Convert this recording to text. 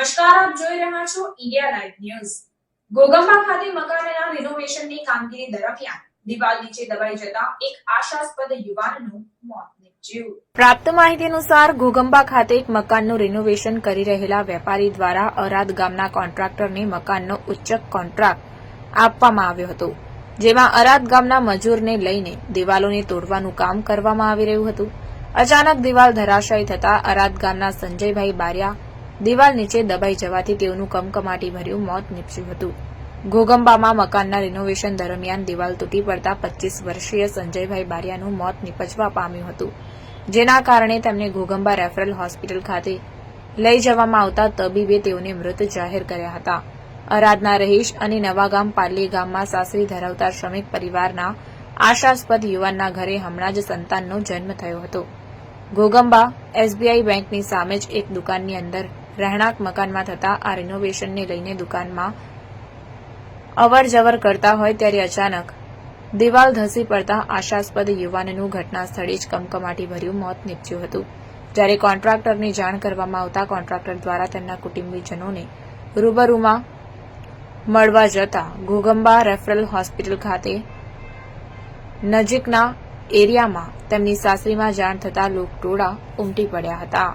રહ્યા છો India live news. ગોગંબા ખાતે મકાનના રિનોવેશનની કામગીરી દરમિયાન દિવાલ નીચે દબાઈ જતા એક આશાસ્પદ યુવાનનું મોત પ્રાપ્ત માહિતી અનુસાર ઘોગંબા ખાતે એક મકાનનું રિનોવેશન કરી રહેલા વેપારી દ્વારા અરાદ ગામના કોન્ટ્રાક્ટરને મકાનનો ઉચ્ચક કોન્ટ્રાક્ટ આપવામાં આવ્યો હતો, જેમાં અરાદ ગામના મજૂરને લઈને દિવાલોને તોડવાનું કામ કરવામાં આવી રહ્યું હતું. અચાનક દિવાલ ધરાશાયી થતા અરાદ ગામના સંજયભાઈ બારિયા દિવાલ નીચે દબાઈ જવાથી તેઓનું કમકમાટી ભર્યું મોત નીપજ્યું હતું. ઘોગંબામાં મકાનના રિનોવેશન દરમિયાન દિવાલ તૂટી પડતા પચીસ વર્ષીય સંજયભાઈ બારિયાનું મોત નીપજવા પામ્યું હતું, જેના કારણે તેમને ઘોગંબા રેફરલ હોસ્પિટલ ખાતે લઈ જવામાં આવતા તબીબે તેઓને મૃત જાહેર કર્યા હતા. અરાધના રહીશ અને નવાગામ પાર્લી ગામમાં સાસરી ધરાવતા શ્રમિક પરિવારના આશાસ્પદ યુવાનના ઘરે હમણાં જ સંતાનનો જન્મ થયો હતો. ઘોગંબા એસબીઆઈ બેંકની સામે જ એક દુકાનની અંદર રહેણાંક મકાનમાં થતા આ રિનોવેશનને લઈને દુકાનમાં અવર જવર કરતા હોય ત્યારે અચાનક દિવાલ ધસી પડતા આશાસ્પદ યુવાનનું ઘટના સ્થળે જ કમકમાટી ભર્યું મોત નીપજ્યું હતું. જ્યારે કોન્ટ્રાક્ટરની જાણ કરવામાં આવતા કોન્ટ્રાક્ટર દ્વારા તેમના કુટુંબીજનોને રૂબરૂમાં મળવા જતા ઘોગંબા રેફરલ હોસ્પિટલ ખાતે નજીકના એરિયામાં તેમની સાસરીમાં જાણ થતાં લોકટોળા ઉમટી પડ્યા હતા.